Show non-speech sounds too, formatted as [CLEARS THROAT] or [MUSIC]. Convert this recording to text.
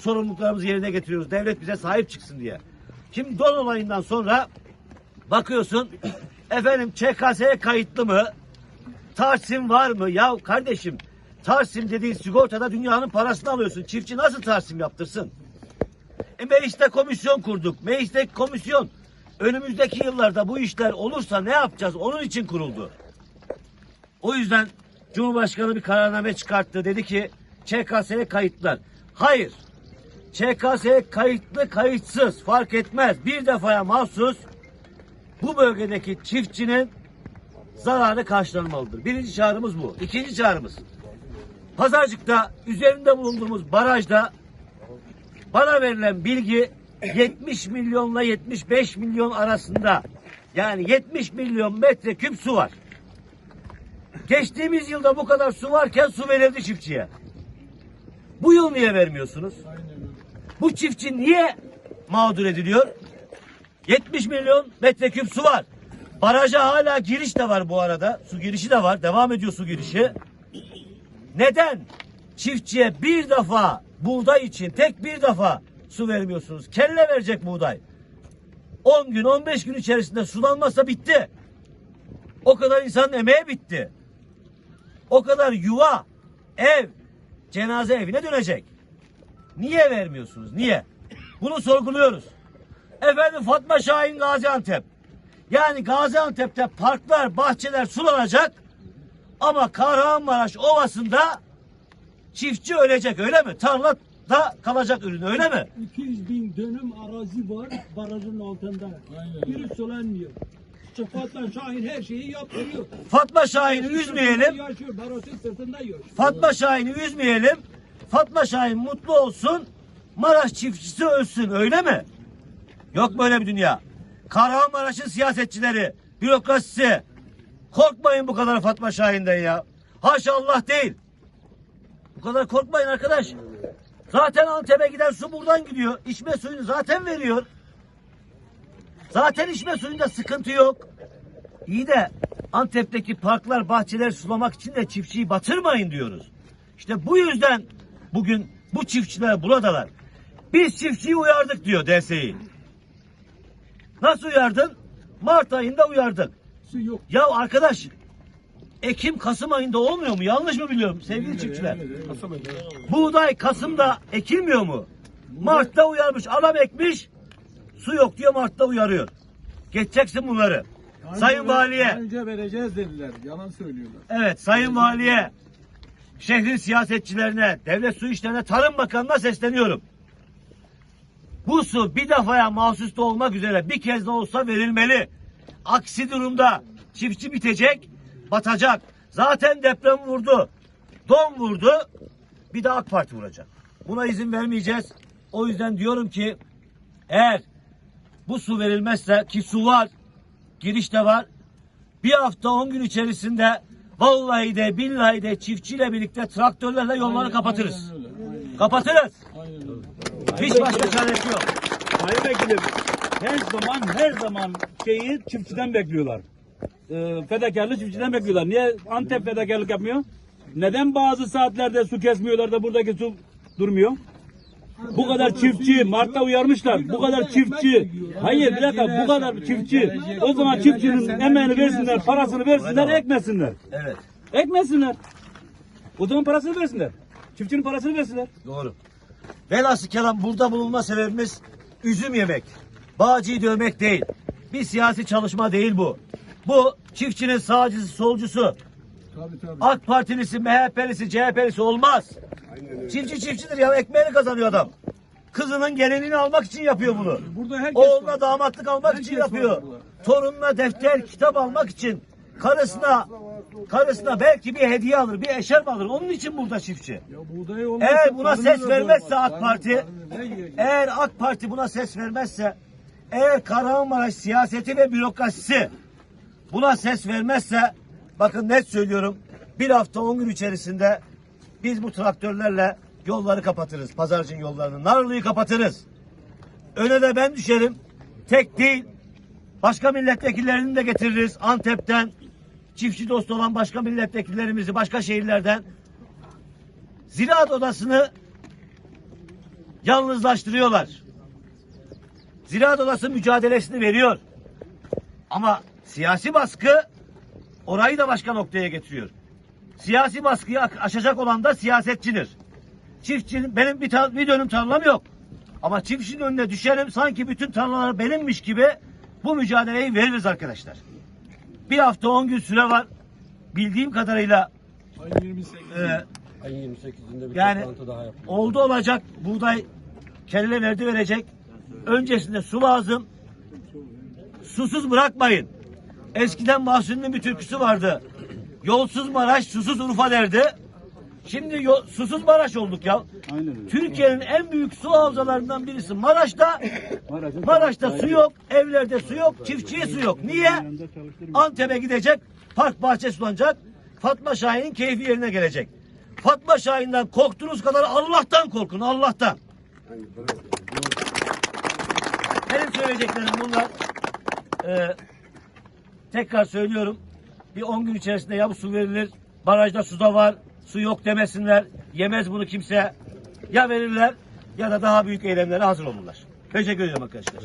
sorumluluklarımızı yerine getiriyoruz. Devlet bize sahip çıksın diye. Şimdi don olayından sonra bakıyorsun [CLEARS THROAT] efendim ÇKS'ye kayıtlı mı? Tarsim var mı? Ya kardeşim Tarsim dediğin sigortada dünyanın parasını alıyorsun. Çiftçi nasıl Tarsim yaptırsın? E mecliste komisyon kurduk. Meclisteki komisyon önümüzdeki yıllarda bu işler olursa ne yapacağız? Onun için kuruldu. O yüzden Cumhurbaşkanı bir kararname çıkarttı. Dedi ki ÇKS'ye kayıtlar. Hayır. ÇKS'ye kayıtlı kayıtsız fark etmez. Bir defaya mahsus bu bölgedeki çiftçinin zararı karşılanmalıdır. Birinci çağrımız bu. İkinci çağrımız. Pazarcık'ta üzerinde bulunduğumuz barajda bana verilen bilgi 70 milyonla 75 milyon arasında yani 70 milyon metreküp su var. Geçtiğimiz yılda bu kadar su varken su verildi çiftçiye. Bu yıl niye vermiyorsunuz? Bu çiftçi niye mağdur ediliyor? 70 milyon metreküp su var. Baraja hala giriş de var bu arada. Su girişi de var. Devam ediyor su girişi. Neden çiftçiye bir defa buğday için tek bir defa su vermiyorsunuz? Kelle verecek buğday. 10 gün 15 gün içerisinde sulanmazsa bitti. O kadar insanın emeği bitti. O kadar yuva, ev, cenaze evine dönecek. Niye vermiyorsunuz? Niye? Bunu sorguluyoruz. Efendim Fatma Şahin Gaziantep. Yani Gaziantep'te parklar, bahçeler sulanacak ama Kahramanmaraş Ovası'nda çiftçi ölecek öyle mi? Tarlada kalacak ürün öyle mi? 200 bin dönüm arazi var barajın altında. Biri sulanmıyor. Sıfatla Şahin her şeyi yaptırıyor. Fatma Şahin'i üzmeyelim. Yaşıyor, barajın sırtında yaşıyor. Fatma Şahin'i üzmeyelim. Fatma Şahin mutlu olsun. Maraş çiftçisi ölsün öyle mi? Yok böyle bir dünya. Kahramanmaraş'ın siyasetçileri, bürokrasisi. Korkmayın bu kadar Fatma Şahin'den ya. Haşa Allah değil. Bu kadar korkmayın arkadaş. Zaten Antep'e giden su buradan gidiyor. İçme suyunu zaten veriyor. Zaten içme suyunda sıkıntı yok. İyi de Antep'teki parklar, bahçeler sulamak için de çiftçiyi batırmayın diyoruz. İşte bu yüzden bugün bu çiftçiler buradalar. Biz çiftçiyi uyardık diyor DSİ. Nasıl uyardın? Mart ayında uyardık. Su yok. Ya arkadaş Ekim Kasım ayında olmuyor mu? Yanlış mı biliyorum sevgili çiftçiler? Buğday Kasım'da ekilmiyor mu? Mart'ta uyarmış. Adam ekmiş. Su yok diyor Mart'ta uyarıyor. Geçeceksin bunları. Sayın Valiye. Önce vereceğiz dediler. Yalan söylüyorlar. Evet Sayın Valiye. Şehrin siyasetçilerine, devlet su işlerine, Tarım Bakanı'na sesleniyorum. Bu su bir defaya mahsus da olmak üzere bir kez de olsa verilmeli. Aksi durumda çiftçi bitecek, batacak. Zaten deprem vurdu. Don vurdu. Bir de AK Parti vuracak. Buna izin vermeyeceğiz. O yüzden diyorum ki eğer bu su verilmezse ki su var, giriş de var. Bir hafta on gün içerisinde vallahi de billahi de çiftçiyle birlikte traktörlerle yolları kapatırız. Aynen öyle. Aynen, Kapatırız. aynen öyle. Hiç başka çaresi yok. Sayın Vekilim her zaman her zaman şeyi çiftçiden bekliyorlar. Ee, fedakarlığı çiftçiden bekliyorlar. Niye Antep fedakarlık yapmıyor? Neden bazı saatlerde su kesmiyorlar da buradaki su durmuyor? Bu kadar çiftçi Mart'ta uyarmışlar. Bu kadar çiftçi. Hayır bir dakika bu kadar çiftçi. O zaman çiftçinin emeğini versinler, parasını versinler, ekmesinler. Evet. Ekmesinler. O zaman parasını versinler. Çiftçinin parasını versinler. Doğru. Velhasıl kelam burada bulunma sebebimiz üzüm yemek. Bağcıyı dövmek değil. Bir siyasi çalışma değil bu. Bu çiftçinin sağcısı, solcusu, Tabii tabii. AK Partilisi, MHP'lisi, CHP'lisi olmaz. Çiftçi çiftçidir ya ekmeğini kazanıyor adam. Kızının gelinini almak için yapıyor bunu. Burada herkes Oğluna var. damatlık almak Herkes için var yapıyor. burada. Torununa defter, kitap almak için. Karısına karısına belki bir hediye alır, bir eşarp alır. Onun için burada çiftçi. Ya buğday olmazsa Eğer buna ses da vermezse doyurmaz. AK Parti, ne yiyecek? eğer AK Parti buna ses vermezse, eğer Kahramanmaraş siyaseti ve bürokrasisi buna ses vermezse, bakın net söylüyorum, bir hafta on gün içerisinde biz bu traktörlerle yolları kapatırız. Pazarcının yollarını, Narlı'yı kapatırız. Öne de ben düşerim. Tek değil, başka milletvekillerini de getiririz Antep'ten. Çiftçi dostu olan başka milletvekillerimizi başka şehirlerden Ziraat Odası'nı Yalnızlaştırıyorlar. Ziraat Odası mücadelesini veriyor. Ama siyasi baskı orayı da başka noktaya getiriyor. Siyasi baskıyı aşacak olan da siyasetçidir. Çiftçinin benim bir, bir dönüm tarlam yok. Ama çiftçinin önüne düşerim sanki bütün tarlalar benimmiş gibi bu mücadeleyi veririz arkadaşlar. Bir hafta on gün süre var. Bildiğim kadarıyla Ayın 28. e, Ayın 28'inde bir Yani toplantı daha yapılıyor. oldu olacak buğday kelle verdi verecek. Öncesinde su lazım. Susuz bırakmayın. Eskiden Mahsuni'nin bir türküsü vardı. Yolsuz Maraş, susuz Urfa derdi. Şimdi yo- susuz Maraş olduk ya. Türkiye'nin en büyük su havzalarından birisi Maraş'ta. Maraş'ta su yok, evlerde su yok, çiftçiye su yok. Niye? Antep'e gidecek, park bahçe sulanacak. Fatma Şahin'in keyfi yerine gelecek. Fatma Şahin'den korktuğunuz kadar Allah'tan korkun, Allah'tan. Benim söyleyeceklerim bunlar. Ee, tekrar söylüyorum. Bir 10 gün içerisinde ya bu su verilir, barajda su da var, su yok demesinler. Yemez bunu kimse. Ya verirler ya da daha büyük eylemlere hazır olurlar. Teşekkür ederim arkadaşlar.